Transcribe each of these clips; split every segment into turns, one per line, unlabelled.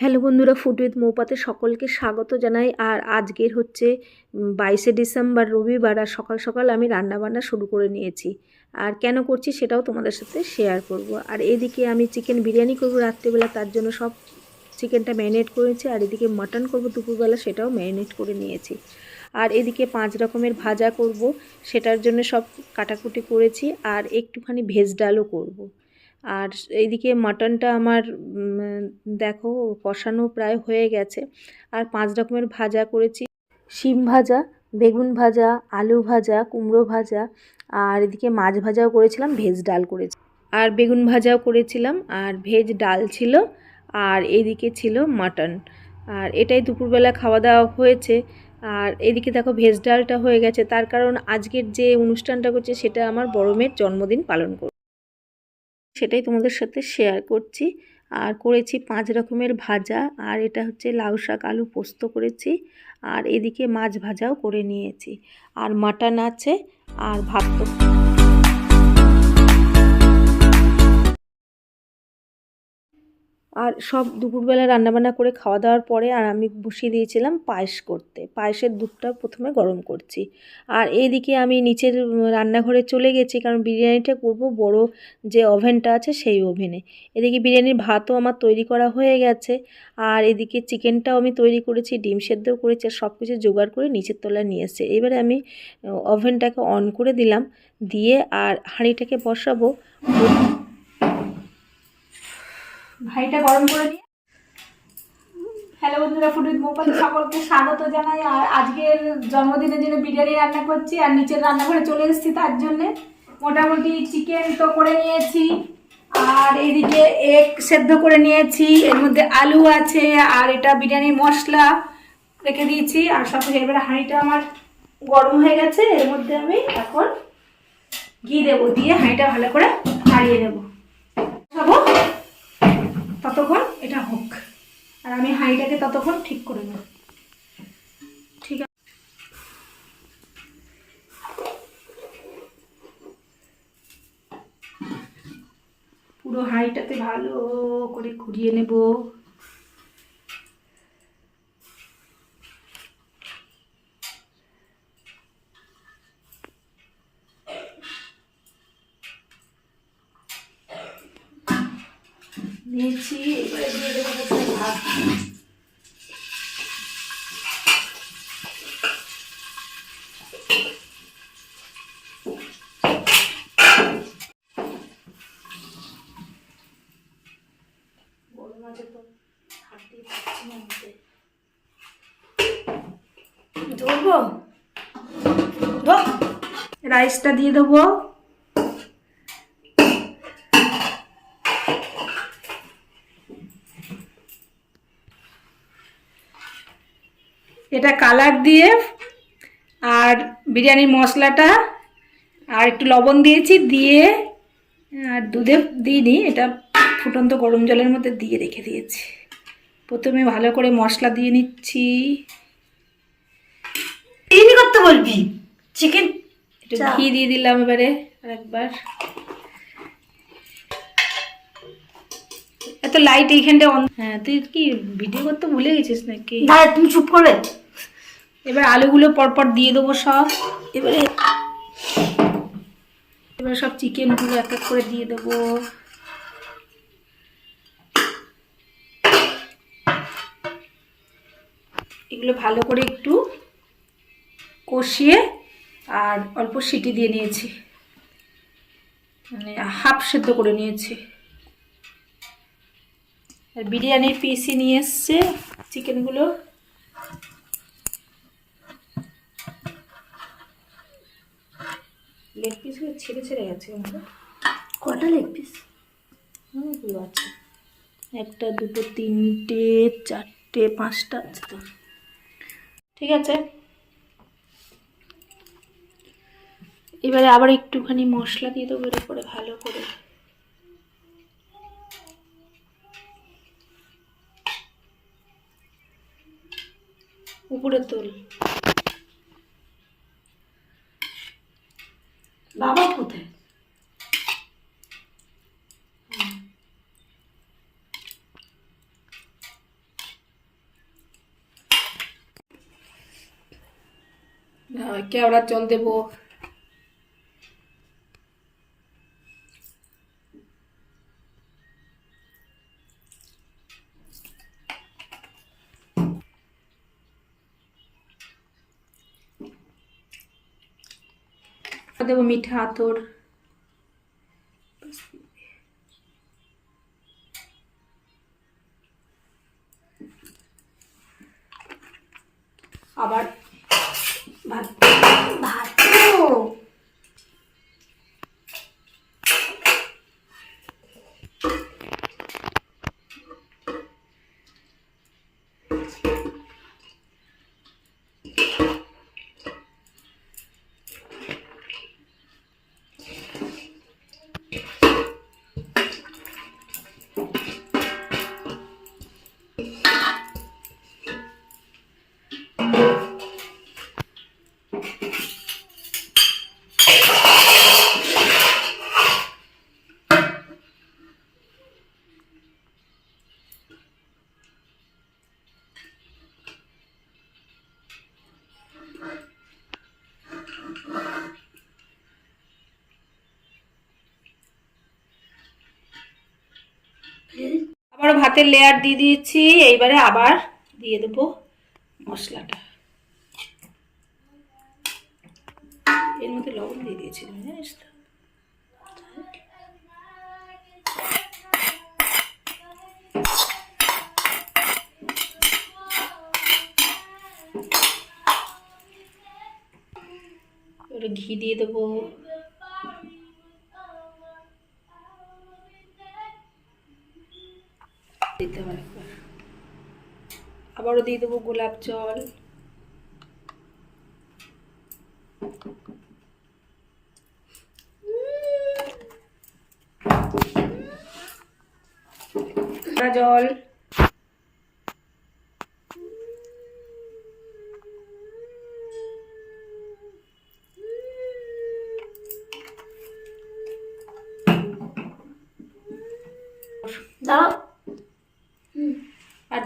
Hello বন্ধুরা food with মৌপাতে সকলকে স্বাগত জানাই। আর আজকের হচ্ছে বাইশে ডিসেম্বর রবিবার আর সকাল সকাল আমি রান্নাবান্না শুরু করে নিয়েছি। আর কেন করছি সেটাও তোমাদের সাথে শেয়ার করব। আর এদিকে আমি চিকেন বিরিয়ানি করব রাত্রিবেলা, তার জন্য সব চিকেনটা ম্যারিনেট করেছি। আর এদিকে মাটন করব দুপুরবেলা, সেটাও ম্যারিনেট করে নিয়েছি। আর এদিকে পাঁচ রকমের ভাজা করব, সেটার জন্য সব কাটাকুটি করেছি। আর একটুখানি ভেজ ডালও করব। আর এইদিকে মাটনটা আমার দেখো কষানো প্রায় হয়ে গেছে। আর পাঁচ রকমের ভাজা করেছি। শিম ভাজা, বেগুন ভাজা, আলু ভাজা, কুমড়ো ভাজা আর এদিকে মাছ ভাজাও করেছিলাম, ভেজ ডাল করেছি। আর বেগুন ভাজাও করেছিলাম আর ভেজ ডাল ছিল আর এইদিকে ছিল মাটন। আর এটাই দুপুরবেলা খাওয়া দাওয়া হয়েছে। আর এদিকে দেখো ভেজ ডালটা হয়ে গেছে। তার কারণ আজকের যে অনুষ্ঠানটা করছে সেটা আমার বড় মেয়ের জন্মদিন পালন করব। সেটাই তোমাদের সাথে শেয়ার করছি। আর করেছি পাঁচ রকমের ভাজা, আর এটা হচ্ছে লাউ শাক আলু পোস্ত করেছি, আর এদিকে মাছ ভাজাও করে নিয়েছি। আর মাটন আছে, আর ভাত আর সব দুপুরবেলা রান্নাবান্না করে খাওয়া দাওয়ার পরে আর আমি বসিয়ে দিয়েছিলাম পায়েস করতে। পায়েসের দুধটা প্রথমে গরম করছি। আর এইদিকে আমি নিচের রান্নাঘরে চলে গেছি কারণ বিরিয়ানিটা করব বড় যে ওভেনটা আছে সেই ওভেনে। এদিকে বিরিয়ানির ভাতও আমার তৈরি করা হয়ে গেছে। আর এদিকে চিকেনটাও আমি তৈরি করেছি, ডিম সেদ্ধও করেছি আর সব কিছু জোগাড় করে নিচের তলায় নিয়ে এসছে। এবারে আমি ওভেনটাকে অন করে দিলাম। দিয়ে আর হাঁড়িটাকে বসাবো।
ভাইটা গরম করে নিয়ে। হ্যালো বন্ধুরা ফুড উইথ মোবাইল সকলকে স্বাগত জানাই। আর আজকের জন্মদিনের জন্য বিরিয়ানি রান্না করছি আর নিচের রান্নাঘরে চলে এসেছি তার জন্যে। মোটামুটি চিকেন তো করে নিয়েছি, আর এদিকে এগ সেদ্ধ করে নিয়েছি। এর মধ্যে আলু আছে, আর এটা বিরিয়ানির মশলা রেখে দিয়েছি। আর সব এবারে হাঁড়িটা আমার গরম হয়ে গেছে, এর মধ্যে আমি এখন ঘি দেবো, দিয়ে হাঁড়িটা ভালো করে নাড়িয়ে দেবো খাব ততক্ষণ এটা হোক। আর আমি হাইটাকে ততক্ষণ ঠিক করে নেব। ঠিক আছে পুরো হাইটাতে ভালো করে ঘুরিয়ে নেব নিয়েছি এবারে দিয়ে দেবো হচ্ছে ভাত গরম আছে তো ধরবো? রাইসটা দিয়ে দেবো। এটা কালার দিয়ে আর বিরিয়ানির মশলাটা আর একটু লবণ দিয়েছি, দিয়ে আর দুধে দিইনি, এটা ফুটন্ত গরম জলের মধ্যে দিয়ে রেখে দিয়েছি। প্রথমে ভালো করে মশলা দিয়ে নিচ্ছি।
চিনি করতে বলবি? চিকেন
একটু ঘি দিয়ে দিলাম এবারে আরেকবার। এত লাইট এইখানটা অন হ্যাঁ তুই কি ভিডিও করতে ভুলে গেছিস নাকি?
দাদা তুমি চুপ করবে
এবার আলুগুলো পরপর দিয়ে দেবো সব। এবারে এবার সব চিকেনগুলো এক এক করে দিয়ে দেবো। এগুলো ভালো করে একটু কষিয়ে আর অল্প সিটি দিয়ে নিয়েছি। মানে হাফ সেদ্ধ করে নিয়েছি। আর বিরিয়ানির পিসি নিয়ে এসছে চিকেনগুলো। লেগ পিসগুলো ছেড়ে ছেড়ে গেছে আমাদের
কটা লেগ পিস
অনেকগুলো আছে। একটা দুটো তিনটে চারটে পাঁচটা আছে তো। ঠিক আছে? এবারে আবার একটুখানি মশলা দিয়ে দেবো এর উপরে ভালো করে। উপরে তোল
বাবা কোথায়
আহ, কেওড়ার জল দেবো? দেবো মিঠা আতর। ভাতের লেয়ার দিয়ে দিয়েছি, এইবারে আবার দিয়ে দেবো মশলাটা। এর মধ্যে লবণ দিয়ে দিয়েছিলাম, জানিস তো? ঘি দিয়ে দেবো। দিতে হবে আবারও দিয়ে দেবো গোলাপ জল। জল।
দাঁড়াও।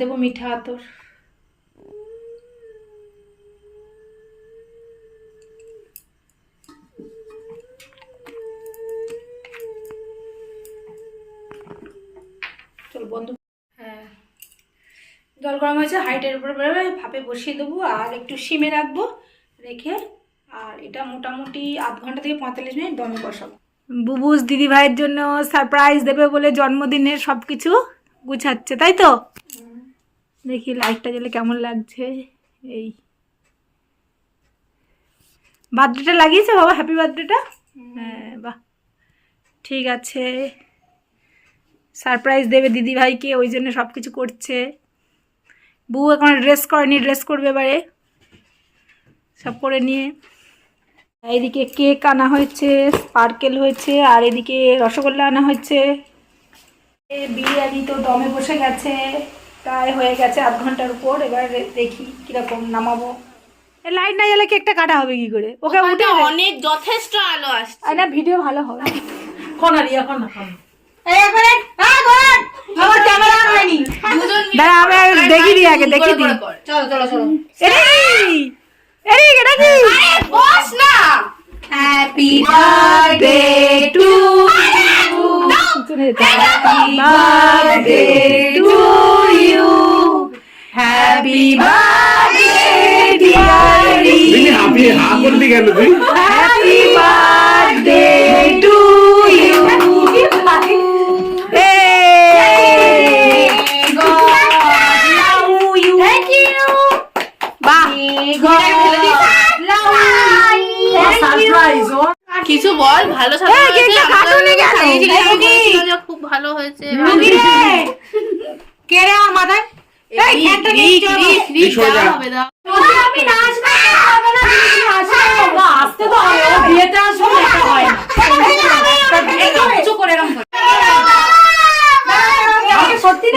দেবো মিঠা আতর। চল বন্ধ। হ্যাঁ। জল গরম হয়েছে হাইটের উপরে ভাপে বসিয়ে দেবো আর একটু সিমে রাখব রেখে আর এটা মোটামুটি আধ ঘণ্টা থেকে পঁয়তাল্লিশ মিনিট দমে বসাবো। বুবুস দিদি ভাইয়ের জন্য সারপ্রাইজ দেবে বলে জন্মদিনের সব কিছু গুছাচ্ছে তাই তো? দেখি লাইটটা জ্বলে কেমন লাগছে? এই। বার্থডেটা লাগিয়েছে বাবা? হ্যাপি বার্থডেটা? হ্যাঁ বাহ। ঠিক আছে। সারপ্রাইজ দেবে দিদি ভাইকে ওই জন্য সব কিছু করছে। বউ এখন ড্রেস করেনি ড্রেস করবে এবারে। সব করে নিয়ে। এদিকে কেক আনা হয়েছে স্পার্কেল হয়েছে আর এদিকে রসগোল্লা আনা হয়েছে। বিরিয়ানি তো দমে বসে গেছে। প্রায় হয়ে গেছে আধ ঘণ্টার উপর এবার দেখি কীরকম নামাবো। লাইট না গেলে কেকটা কাটা হবে কি করে? ওকে উঠে
অনেক যথেষ্ট আলো আসছে।
আর না ভিডিও ভালো হবে।
এখন আর এখন
দেখি আগে দেখি দিই।
কর। চলো চলো চলো। বস না। Happy
birthday to birthday to you happy birthday dear
হা করলি কেন তুই
হ্যাপি বার্থডে টু ইউ
কিছু বল ভালো। খুব ভালো হয়েছে।
কে রে আমার মাথায়?
দাও
আসতে তো বিয়েতে আসবে এটা হয় না।
করে এরকম
সত্যি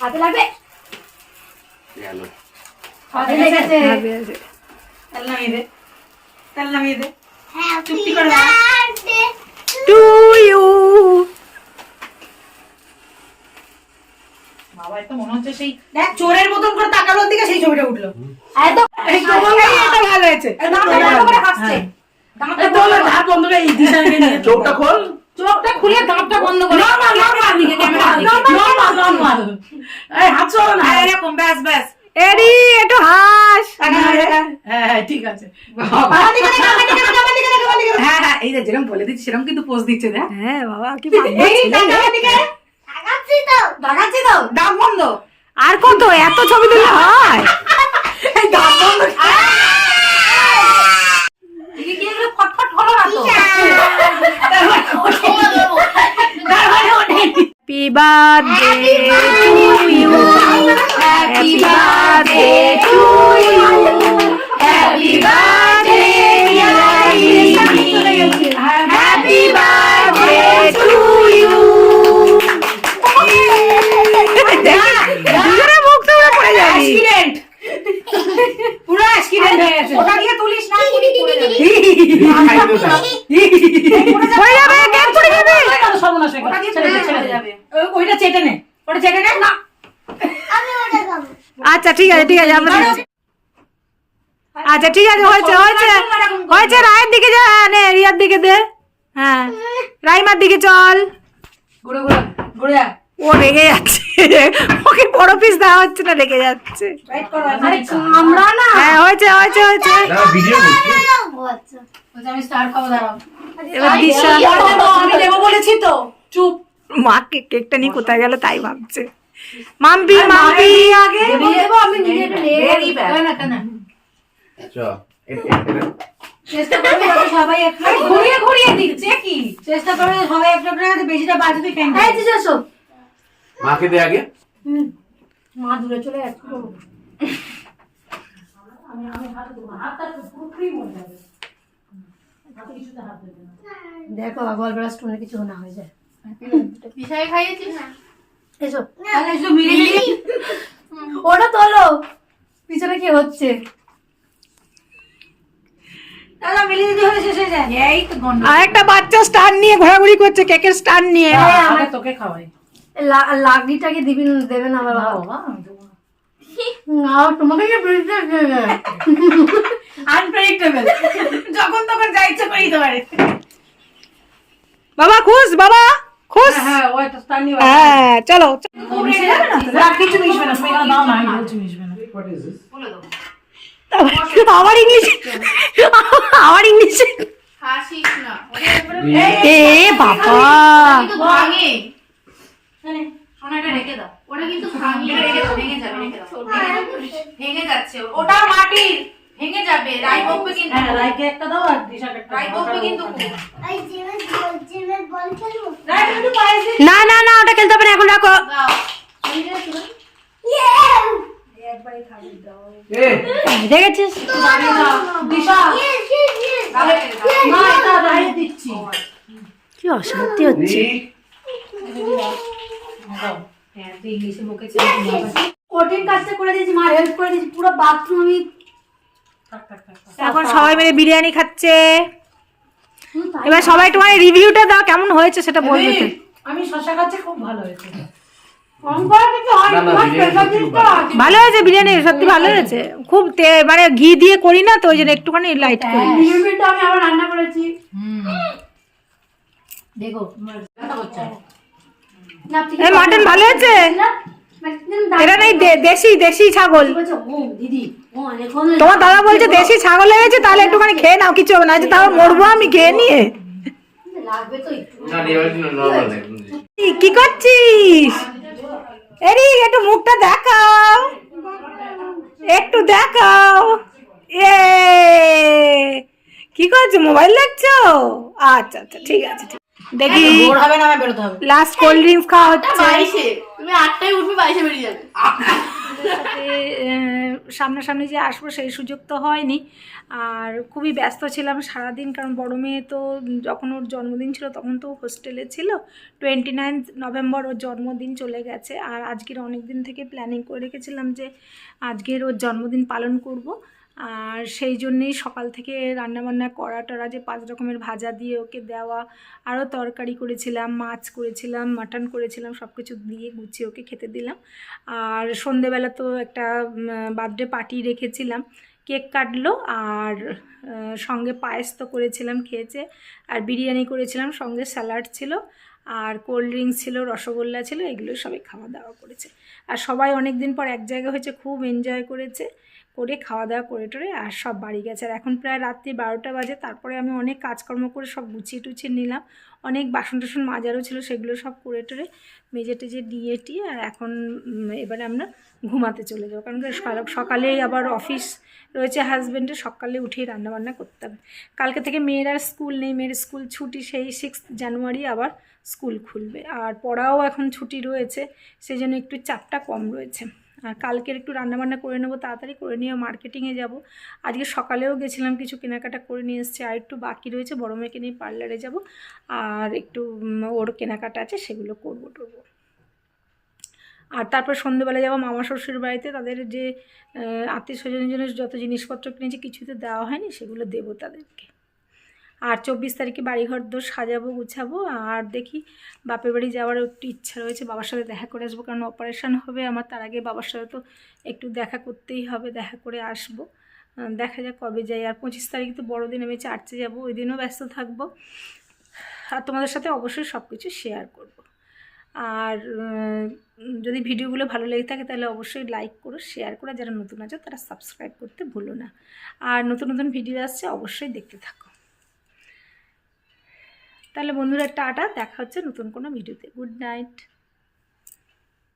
হাতে লাগবে? হাতে লেগেছে। তেল নামিয়ে দে তেল নামিয়ে দে। চুপটি করে দাঁড়া।
টু ইউ
আমার তো মনে হচ্ছে সেই দেখ চোরের মতন করে তাকালোর দিকে সেই ছবিটা উঠল।
একদম
এই তো বললাম, এটা ভালো হয়েছে।
দাঁতটা বন্ধ করে হাসছে। দাঁতটা
এই তো বললাম, হাত বন্ধ করে এই দিশাকে নিয়ে
চোখটা খোল।
চোখটা খুলে দাঁতটা বন্ধ করে।
Normal normal. দিকে ক্যামেরা নরমাল নরমাল। এই হাত সরো না এরকম ব্যাস ব্যাস।
এরি একটু হাস।
হ্যাঁ হ্যাঁ ঠিক আছে। হ্যাঁ হ্যাঁ এই যে যেরকম বলে দিচ্ছি সেরকম কিন্তু পোজ দিচ্ছে দেখ।
হ্যাঁ বাবা কি
তো।
দাম বন্ধ।
আর কত? এত ছবি তুললে হয়?
এই দাম বন্ধ।
এদিকে কি এগুলো ফটফট হলো না তো?
Happy birthday to you happy birthday to you happy birthday happy birthday to you দুজনে মুখ তো পড়ে যাবি
অ্যাক্সিডেন্ট পুরো অ্যাক্সিডেন্ট হয়ে গেছে
ওটা দিয়ে তুলিস না পুরি পড়ে যাবে
খাই দিও তা।
পড়ে যাবে কেন পড়ে যাবে
সর্বনাশ হয়ে গেল। ছেড়ে দে, ছেড়ে দে। ও- ওইটা চেটে নে ওটা চেটে নে না
আচ্ছা ঠিক আছে ঠিক আছে আমরা আচ্ছা ঠিক আছে হয়েছে হয়েছে। হয়েছে রায়ের দিকে যা নে রিয়ার দিকে দে। হ্যাঁ রাইমার দিকে চল।
ঘুরে ঘুরে ঘুরে
ও রেগে যাচ্ছে। ওকে বড় পিস দেওয়া হচ্ছে না রেগে যাচ্ছে।
কামড়া না।
হ্যাঁ হয়েছে হয়েছে হয়েছে।
দাঁড়া, ভিডিও করছি
বলছে আমি স্টার খাব দাঁড়াও।
এবার
আমি বলেছি তো। চুপ।
মা কেক কেকটা নিয়ে কোথায় গেল তাই ভাবছে। মাম্পি মাম্পি আগে
দেবো আমি নিজে একটু
না কেন
চ
চেষ্টা করব সবাই
ঘুরিয়ে ঘুরিয়ে দিচ্ছে কি? চেষ্টা করে সবাই একটা করে বেশিটা বাজে তুই ফ্যান
এই দিশা এসো।
মাকে দে আগে।
মা দূরে চলে যাচ্ছে দেখো গল ব্রাস্ট কিছু না হয়ে যায়।
খাইয়েছিস?
এসো।
একটু মিলিয়ে
ওটা তোলো। পিছনে কি হচ্ছে?
হয়ে যায়। এই তো গন্ড
আর একটা বাচ্চা স্টার নিয়ে ঘোরাঘুরি করছে কেকের স্টার নিয়ে।
তোকে খাওয়াই।
লা- লাগিটাকে দিবি আমার বাবা?
বাবা দেবো না।
না তোমাকে
আনপ্রেডিক্টেবল যখন তখন যা ইচ্ছা করে দিতে পারে।
বাবা খুশ বাবা। খুশ
হ্যাঁ
হ্যাঁ চলো। আবার ইংলিশ? আবার ইংলিশ? এ বাবা।
কিন্তু ভাঙে। শোনা এটা রেখে দাও। ওটা কিন্তু ভাঙে। রেখে দাও। ভেঙে যাবে ভেঙে যাচ্ছে ওটা মাটির। ভেঙে যাবে রাই বকবে কিন্তু
হ্যাঁ রাইকে একটা দাও আর দিশাকে একটা
রাই। বকবে কিন্তু
রাই তুমি একটু পায়েস দিই।
না না না ওটা খেলতে হবে না এখন রাখো। দেখেছিস? কি অশান্তি হচ্ছে।
হ্যাঁ
কঠিন কাজটা করে দিয়েছি মা হেল্প করে দিয়েছি। পুরো বাথরুম আমি।
এখন সবাই মিলে বিরিয়ানি খাচ্ছে। এবার সবাই মানে রিভিউটা দাও কেমন হয়েছে সেটা বলবে তো।
আমি শশা খাচ্ছি খুব ভালো হয়েছে।
করে হয় তোমার
ভালো।
হয়েছে বিরিয়ানি সত্যি ভালো হয়েছে। খুব তে- মানে ঘি দিয়ে করি না তো ওই জন্য একটুখানি লাইট করি।
বিরিয়ানিটা আমি আবার রান্না করেছি।
দেখো তোমার
মাটন ভালো হয়েছে? এটা নেই দেশি দেশি ছাগল। তোমার দাদা বলছে দেশি ছাগল হয়েছে তাহলে একটুখানি খেয়ে নাও কিছু হবে না। যে তাহলে মরবো আমি খেয়ে নিয়ে। কি করছিস? এরি একটু মুখটা দেখাও। একটু দেখাও। এ কি করছ মোবাইল দেখছ? আচ্ছা আচ্ছা ঠিক আছে দেখি। লাস্ট কোল্ড ড্রিঙ্কস খাওয়া হচ্ছে।
তুমি আটটায় উঠবে, বাইশে বেরিয়ে যাবে।
সামনাসামনি যে আসব সেই সুযোগ তো হয়নি। আর খুবই ব্যস্ত ছিলাম সারাদিন, কারণ বড় মেয়ে তো যখন ওর জন্মদিন ছিল তখন তো হোস্টেলে ছিল। টোয়েন্টি নাইন্থ নভেম্বর ওর জন্মদিন চলে গেছে। আর আজকের অনেক দিন থেকে প্ল্যানিং করে রেখেছিলাম যে আজকের ওর জন্মদিন পালন করব। আর সেই জন্যেই সকাল থেকে রান্নাবান্না করা টরা যে পাঁচ রকমের ভাজা দিয়ে ওকে দেওয়া, আরও তরকারি করেছিলাম, মাছ করেছিলাম, মাটন করেছিলাম সব কিছু দিয়ে গুছিয়ে ওকে খেতে দিলাম। আর সন্ধেবেলা তো একটা বার্থডে পার্টি রেখেছিলাম। কেক কাটলো আর সঙ্গে পায়েস তো করেছিলাম খেয়েছে। আর বিরিয়ানি করেছিলাম, সঙ্গে স্যালাড ছিল। আর কোল্ড ড্রিঙ্কস ছিল, রসগোল্লা ছিল, এগুলো সবাই খাওয়া দাওয়া করেছে। আর সবাই অনেক দিন পর এক জায়গায় হয়েছে, খুব এনজয় করেছে। করে খাওয়া দাওয়া করে টরে আর সব বাড়ি গেছে। আর এখন প্রায় রাত্রি বারোটা বাজে, তারপরে আমি অনেক কাজকর্ম করে সব গুছিয়ে টুছিয়ে নিলাম। অনেক বাসন টাসন মাজারও ছিল, সেগুলো সব করে টরে মেজে টেজে দিয়ে টিয়ে আর এখন এবারে আমরা ঘুমাতে চলে যাব। কারণ সকালেই আবার অফিস রয়েছে হাজব্যান্ডের সকালে উঠেই রান্নাবান্না করতে হবে। কালকে থেকে মেয়ের আর স্কুল নেই, মেয়ের স্কুল ছুটি, সেই সিক্স জানুয়ারি আবার স্কুল খুলবে। আর পড়াও এখন ছুটি রয়েছে সেই জন্য একটু চাপটা কম রয়েছে। আর কালকের একটু রান্নাবান্না করে নেব, তাড়াতাড়ি করে নিয়ে মার্কেটিংয়ে যাব। আজকে সকালেও গেছিলাম, কিছু কেনাকাটা করে নিয়ে এসেছি। আর একটু বাকি রয়েছে, বড় মেয়েকে নিয়ে পার্লারে যাব। আর একটু ওর কেনাকাটা আছে, সেগুলো করব টরবো। আর তারপর সন্ধ্যেবেলা যাব মামা শ্বশুর বাড়িতে, তাদের যে আত্মীয় স্বজনের জন্য যত জিনিসপত্র কিনেছি, কিছুতে দেওয়া হয়নি, সেগুলো দেবো তাদেরকে। আর চব্বিশ তারিখে বাড়িঘর দোর সাজাবো, গুছাবো। আর দেখি বাপের বাড়ি যাওয়ার একটু ইচ্ছা রয়েছে, বাবার সাথে দেখা করে আসব, কারণ অপারেশান হবে আমার, তার আগে বাবার সাথে তো একটু দেখা করতেই হবে, দেখা করে আসব। দেখা যাক কবে যাই। আর পঁচিশ তারিখে তো বড়দিন, আমি চার্চে যাব, ওই দিনও ব্যস্ত থাকব। আর তোমাদের সাথে অবশ্যই সব কিছু শেয়ার করব। আর যদি ভিডিওগুলো ভালো লেগে থাকে, তাহলে অবশ্যই লাইক করো শেয়ার করো। যারা নতুন আছে, তারা সাবস্ক্রাইব করতে ভুলো না। আর নতুন নতুন ভিডিও আসছে, অবশ্যই দেখতে থাকো। তাহলে বন্ধুরা টাটা দেখা হচ্ছে নতুন কোনো ভিডিওতে। Good night.